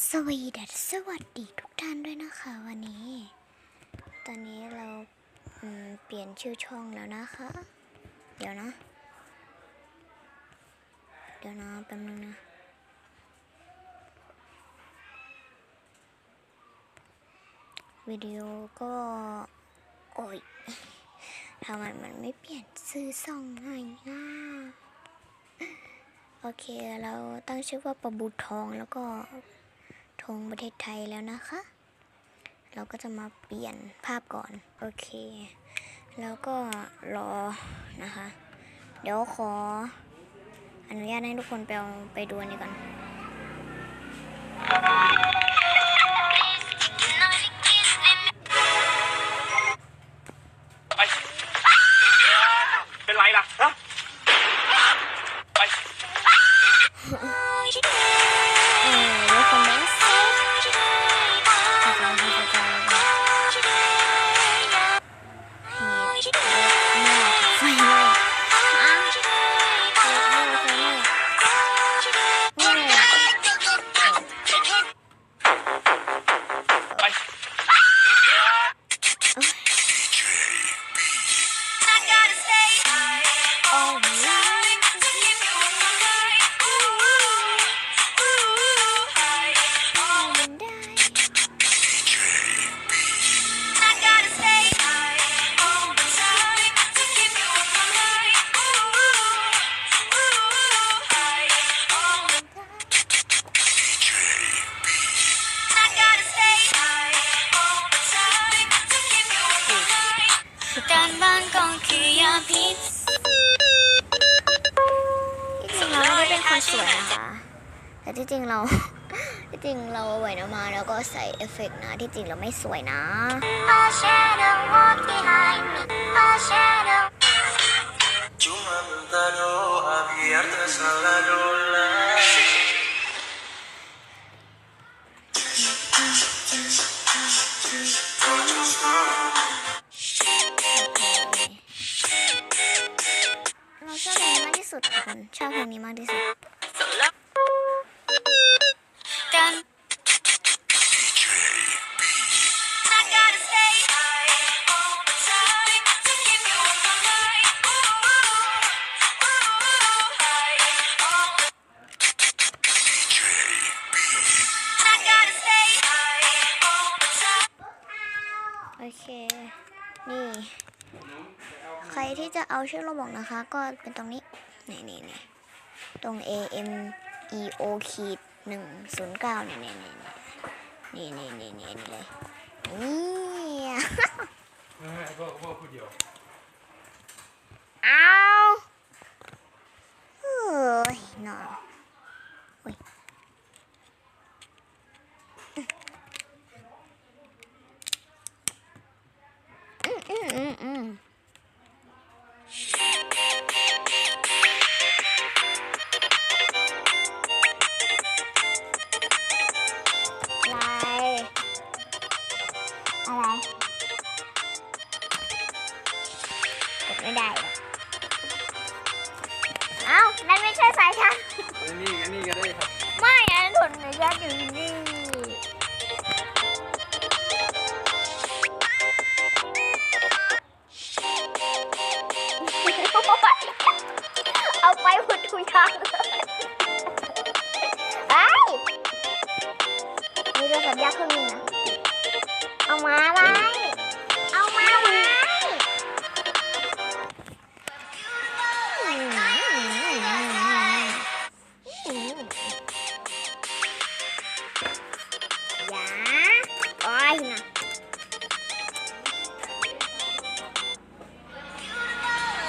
สวีดัสสวัสดีทุกท่านด้วยนะคะวันนี้ ตอนนี้เราเปลี่ยนชื่อช่องแล้วนะคะ เดี๋ยวนะ เดี๋ยวนะแป๊บนึงนะวิดีโอก็โอ้ยทำไมมันไม่เปลี่ยนชื่อช่องให้นะโอเค เราตั้งชื่อว่าประบุทองแล้วก็ ธงประเทศไทยแล้วนะคะ เราก็จะมาเปลี่ยนภาพก่อน โอเค แล้วก็รอนะคะ เดี๋ยวขออนุญาตให้ทุกคนไปไปดูอันนี้ก่อน พิษที่จริงเราไม่ได้เป็นคนสวยนะคะ แต่ที่จริงเรา ที่จริงเราไหวน้ำมาแล้วก็ใส่เอฟเฟกต์นะ ที่จริงเราไม่สวยนะ A shadow walk behind me A shadow Cuma minta doa biar tak salah dola เรุดคนชอบเพลงนี้มากที่สุดโอเค นี่ ใครที่จะเอาชื่อลงบอกนะคะ ก็เป็นตรงนี้ นี่นี่นี่ตรง A M E O ขีดหนึ่งศูนย์เก้านี่นี่นี่นี่นี่นี่นี่เลยนี่ ไม่ไม่ก็พูดเดียว อ้าว กดไม่ได้อกเอ้านั่นไม่ใช่สายชาร์จอันนี้อันนี้ก็ได้ครับ ไม่อันนั้นถนสายชาร์จอยู่นี่เอาไปหมดทุกอย่างเลยไอ้มีเรือสัญญาเครื่องนึงน